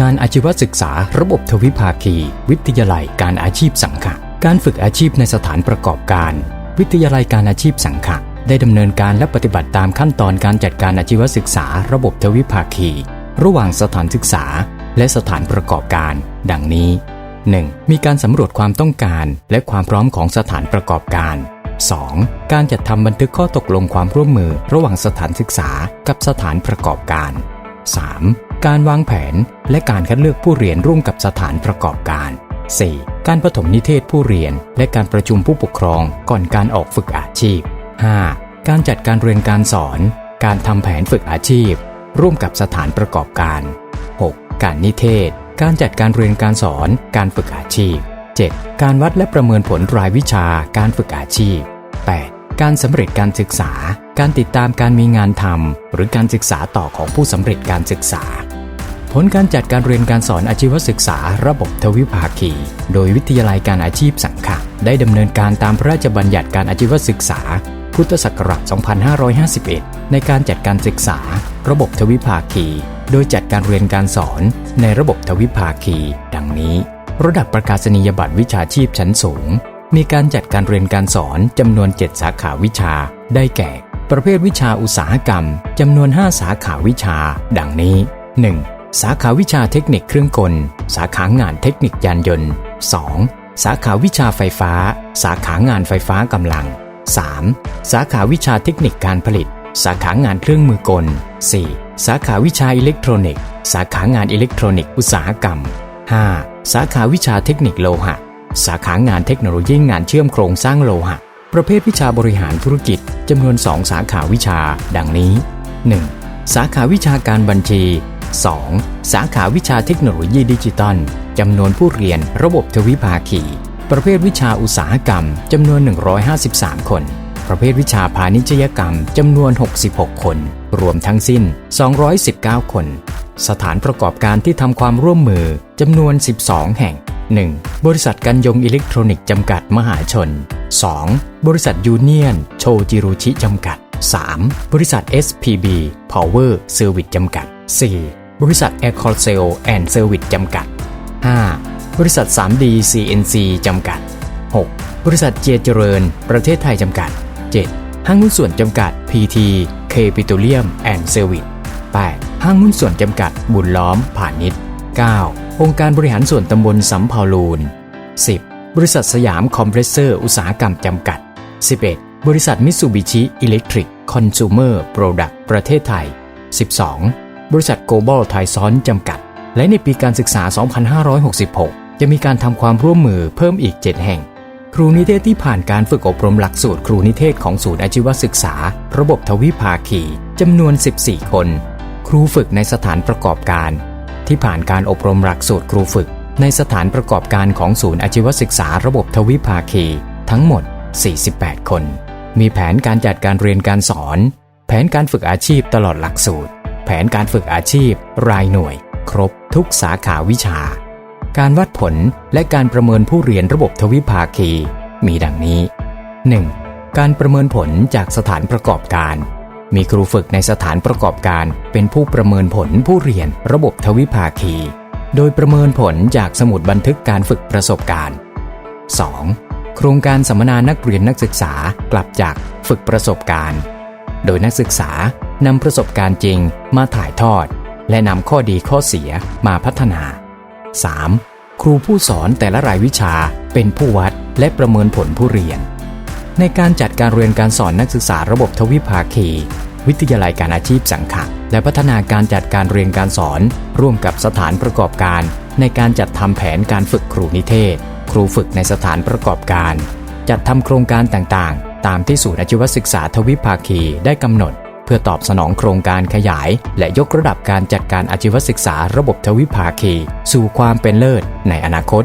งานอาชีวศึกษาระบบทวิภาคี วิทยาลัยการอาชีพสังขะการฝึกอาชีพในสถานประกอบการ วิทยาลัยการอาชีพสังขะได้ดำเนินการและปฏิบัติตามขั้นตอนการจัดการอาชีวศึกษา ระบบทวิภาคี ระหว่างสถานศึกษา และสถานประกอบการ ดังนี้ 1. มีการสำรวจความต้องการและความพร้อมของสถานประกอบการ 2. การจัดทำบันทึกข้อตกลงความร่วมมือ ระหว่างสถานศึกษากับสถานประกอบการ 3. การวางแผนและการคัดเลือกผู้เรียนร่วมกับสถานประกอบการ 4. การปฐมนิเทศผู้เรียน และการประชุมผู้ปกครองก่อนการออกฝึกอาชีพ 5. การจัดการเรียนการสอน การทำแผนฝึกอาชีพ ร่วมกับสถานประกอบการ 6. การนิเทศ การจัดการเรียนการสอน การฝึกอาชีพ 7. การวัดและประเมินผลรายวิชาการฝึกอาชีพ 8. การสำเร็จการศึกษา การติดตามการมีงานทำหรือการศึกษาต่อของผู้สำเร็จการศึกษา ผลการจัดการเรียนการสอนอาชีวศึกษาระบบทวิภาคี โดยวิทยาลัยการอาชีพสังขะได้ดำเนินการตามพระราชบัญญัติการอาชีวศึกษา พุทธศักราช 2551 ในการจัดการศึกษา ระบบทวิภาคี โดยจัดการเรียนการสอนในระบบทวิภาคี ดังนี้ ระดับประกาศนียบัตรวิชาชีพชั้นสูง มีการจัดการเรียนการสอนจำนวน 7 สาขาวิชา ได้แก่ ประเภทวิชาอุตสาหกรรมจำนวน 5 สาขาวิชา ดังนี้ 1. สาขาวิชาเทคนิคเครื่องกล สาขางานเทคนิคยานยนต์ 2. สาขาวิชาไฟฟ้า สาขางานไฟฟ้ากำลัง 3. สาขาวิชาเทคนิคการผลิต สาขางานเครื่องมือกล 4. สาขาวิชาอิเล็กทรอนิกส์ สาขางานอิเล็กทรอนิกส์อุตสาหกรรม 5. สาขาวิชาเทคนิคโลหะ สาขางานเทคโนโลยีงานเชื่อมโครงสร้างโลหะ ประเภทวิชาบริหารธุรกิจจำนวน 2 สาขาวิชา ดังนี้ 1. สาขาวิชาการบัญชี 2. สาขาวิชาเทคโนโลยีดิจิตอลจำนวนผู้เรียนระบบทวิภาคี ประเภทวิชาอุตสาหกรรมจำนวน 153 คน ประเภทวิชาพาณิชยกรรมจำนวน 66 คน รวมทั้งสิ้น 219 คน สถานประกอบการที่ทำความร่วมมือจำนวน 12 แห่ง 1. บริษัทกันยงอิเล็กทรอนิกส์จำกัดมหาชน 2. บริษัทยูเนียน โชจิรุชิจำกัด 3. บริษัท SPB Power Service จำกัด 4. บริษัท a i r c o r s e l and Service จำกัด 5. บริษัท 3D CNC จำกัด 6. บริษัทเจเจริญ ประเทศไทยจำกัด 7. ห้างหุ้นส่วนจำกัด PT Capitolium and Service 8. ห้างหุ้นส่วนจำกัด บุญล้อมผ่านิช 9. องค์การบริหารส่วนตำบลสำเภาลูน 10. บริษัทสยามคอมเพรสเซอร์ อุตสาหกรรมจำกัด 11. บริษัทมิตซูบิชิอิเล็กทริกคอน sumer Product ประเทศไทย 12. บริษัทโกลบอลไทซอนจำกัด และในปีการศึกษา 2566 จะมีการทำความร่วมมือเพิ่มอีก 7 แห่ง ครูนิเทศที่ผ่านการฝึกอบรมหลักสูตรครูนิเทศของศูนย์อาชีวศึกษา ระบบทวิภาคีจำนวน 14 คน ครูฝึกในสถานประกอบการ ที่ผ่านการอบรมหลักสูตรครูฝึก ในสถานประกอบการของศูนย์อาชีวศึกษา ระบบทวิภาคี ทั้งหมด 48 คน มีแผนการจัดการเรียนการสอน แผนการฝึกอาชีพตลอดหลักสูตร แผนการฝึกอาชีพ รายหน่วย ครบทุกสาขาวิชา การวัดผลและการประเมินผู้เรียนระบบทวิภาคี มีดังนี้ 1. การประเมินผลจากสถานประกอบการ มีครูฝึกในสถานประกอบการเป็นผู้ประเมินผลผู้เรียนระบบทวิภาคี โดยประเมินผลจากสมุดบันทึกการฝึกประสบการณ์ 2. โครงการสัมมนานักเรียนนักศึกษากลับจากฝึกประสบการณ์ โดยนักศึกษา นำประสบการณ์จริงมาถ่ายทอด และนำข้อดีข้อเสียมาพัฒนา 3. ครูผู้สอนแต่ละรายวิชาเป็นผู้วัดและประเมินผลผู้เรียน ในการจัดการเรียนการสอนนักศึกษาระบบทวิภาคี วิทยาลัยการอาชีพสังขะและพัฒนาการจัดการเรียนการสอน ร่วมกับสถานประกอบการ ในการจัดทำแผนการฝึกครูนิเทศ ครูฝึกในสถานประกอบการ จัดทำโครงการต่างๆ ตามที่ศูนย์อาชีวศึกษาทวิภาคีได้กำหนด เพื่อตอบสนองโครงการขยาย และยกระดับการจัดการอาชีวศึกษาระบบทวิภาคี สู่ความเป็นเลิศในอนาคต